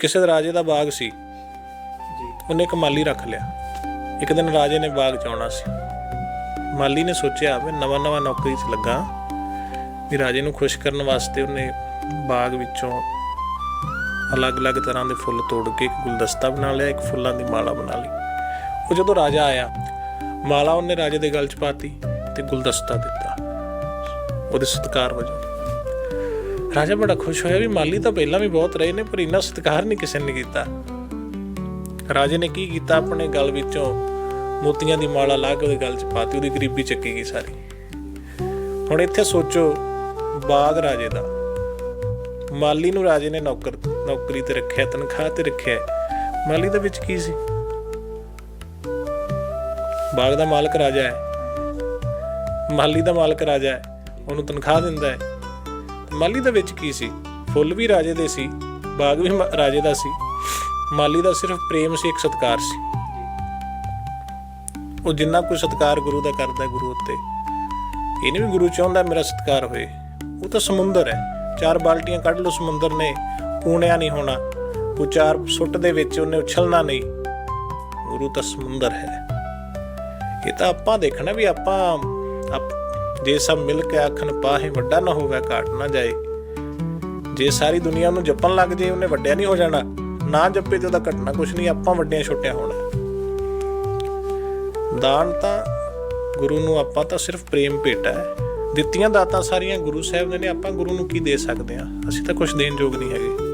ਕਿਸੇ ਦੇ ਰਾਜੇ ਦਾ ਬਾਗ ਸੀ। ਜੀ। ਉਹਨੇ ਇੱਕ ਮਾਲੀ ਰੱਖ ਲਿਆ। ਇੱਕ ਦਿਨ ਰਾਜੇ ਨੇ ਬਾਗ ਚ ਆਉਣਾ ਸੀ। ਮਾਲੀ ਨੇ ਸੋਚਿਆ ਵੀ ਨਵਾਂ ਨਵਾਂ ਨੌਕਰੀ 'ਚ ਲੱਗਾ ਵੀ ਰਾਜੇ ਨੂੰ ਖੁਸ਼ ਕਰਨ ਵਾਸਤੇ ਉਹਨੇ ਬਾਗ ਵਿੱਚੋਂ ਅਲੱਗ-ਅਲੱਗ ਤਰ੍ਹਾਂ ਦੇ ਫੁੱਲ ਤੋੜ ਕੇ ਇੱਕ ਗੁਲਦਸਤਾ ਬਣਾ ਲਿਆ ਇੱਕ ਫੁੱਲਾਂ ਦੀ ਮਾਲਾ ਬਣਾ ਲਈ। ਉਹ ਜਦੋਂ ਰਾਜਾ ਆਇਆ ਮਾਲਾ ਉਹਨੇ ਰਾਜੇ ਦੇ ਗਲ 'ਚ ਪਾਤੀ ਤੇ ਗੁਲਦਸਤਾ ਦਿੱਤਾ। ਉਹਦੇ ਸਤਿਕਾਰ ਵਜੋਂ ਰਾਜਾ ਬੜਾ ਖੁਸ਼ ਹੋਇਆ ਵੀ ਮਾਲੀ ਤਾਂ ਪਹਿਲਾਂ ਵੀ ਬਹੁਤ ਰਹੇ ਨੇ, ਪਰ ਇੰਨਾ ਸਤਿਕਾਰ ਨਹੀਂ ਕਿਸੇ ਨੇ ਕੀਤਾ। ਰਾਜੇ ਨੇ ਕੀ ਕੀਤਾ? ਆਪਣੇ ਗਲ ਵਿੱਚੋਂ ਮੋਤੀਆਂ ਦੀ ਮਾਲਾ ਲਾ ਕੇ ਉਹਦੇ ਗਲ 'ਚ ਪਾਤੀ, ਉਹਦੀ ਗਰੀਬੀ ਚੱਕੀ ਗਈ ਸਾਰੀ। ਹੁਣ ਇੱਥੇ ਸੋਚੋ, ਬਾਗ ਰਾਜੇ ਦਾ। ਮਾਲੀ ਨੂੰ ਰਾਜੇ ਨੇ ਨੌਕਰ, ਨੌਕਰੀ ਤੇ ਰੱਖਿਆ, ਤਨਖਾਹ ਤੇ ਰੱਖਿਆ। ਮਾਲੀ ਦੇ ਵਿੱਚ ਕੀ ਸੀ? ਬਾਗ ਦਾ ਮਾਲਕ ਰਾਜਾ ਹੈ। ਮਾਲੀ ਦਾ ਮਾਲਕ ਰਾਜਾ ਹੈ, ਉਹਨੂੰ ਤਨਖਾਹ ਦਿੰਦਾ ਹੈ। ਮਾਲੀ ਦੇ ਵਿੱਚ ਕੀ ਸੀ? ਫੁੱਲ ਵੀ ਰਾਜੇ ਦੇ ਸੀ, ਬਾਗ ਵੀ ਰਾਜੇ ਦਾ ਸੀ। ਮਾਲੀ ਦਾ ਸਿਰਫ ਪ੍ਰੇਮ ਸੀ, ਇੱਕ ਸਤਕਾਰ ਸੀ। ਉਹ ਜਿੰਨਾ ਕੋਈ ਸਤਕਾਰ ਗੁਰੂ ਦਾ ਕਰਦਾ ਗੁਰੂ ਉੱਤੇ। ਇਹ ਨਹੀਂ ਵੀ ਗੁਰੂ ਚਾਹੁੰਦਾ ਮੇਰਾ ਸਤਕਾਰ ਹੋਏ। ਉਹ ਤਾਂ ਸਮੁੰਦਰ ਹੈ। ਚਾਰ ਬਾਲਟੀਆਂ ਕੱਢ ਲਓ, ਸਮੁੰਦਰ ਨੇ। ਪੂਣਿਆ ਨਹੀਂ ਹੋਣਾ। ਉਹ ਚਾਰ ਸੁੱਟ ਦੇ ਵਿੱਚ ਉਹਨੇ ਉਛਲਣਾ ਨਹੀਂ। ਗੁਰੂ ਤਾਂ ਸਮੁੰਦਰ ਹੈ। ਇਹ ਤਾਂ ਆਪਾਂ ਦੇਖਣਾ ਵੀ ਆਪਾਂ ਜੇ ਸਭ ਮਿਲ ਕੇ ਆਖਣ ਪਾਹੇ ਵੱਡਾ ਨਾ ਹੋਵੇ, ਘਾਟ ਨਾ ਜਾਏ। ਜੇ ਸਾਰੀ ਦੁਨੀਆ ਨੂੰ ਜਪਣ ਲੱਗ ਜੇ, ਉਹਨੇ ਵੱਡਿਆ ਨਹੀਂ ਹੋ ਜਾਣਾ। ਨਾ ਜਪੇ ਤੇ ਉਹਦਾ ਘਟਣਾ ਕੁਛ ਨਹੀਂ, ਆਪਾਂ ਵੱਡਿਆਂ ਛੋਟਿਆਂ ਹੋਣਾ। ਦਾਨ ਤਾਂ ਗੁਰੂ ਨੂੰ ਆਪਾਂ ਤਾਂ ਸਿਰਫ ਪ੍ਰੇਮ ਭੇਟਾ ਹੈ। ਦਿੱਤੀਆਂ ਦਾਤਾਂ ਸਾਰੀਆਂ ਗੁਰੂ ਸਾਹਿਬ ਨੇ ਆਪਾਂ ਗੁਰੂ ਨੂੰ ਕੀ ਦੇ ਸਕਦੇ ਹਾਂ? ਅਸੀਂ ਤਾਂ ਕੁਝ ਦੇਣ ਯੋਗ ਨਹੀਂ ਹੈਗੇ।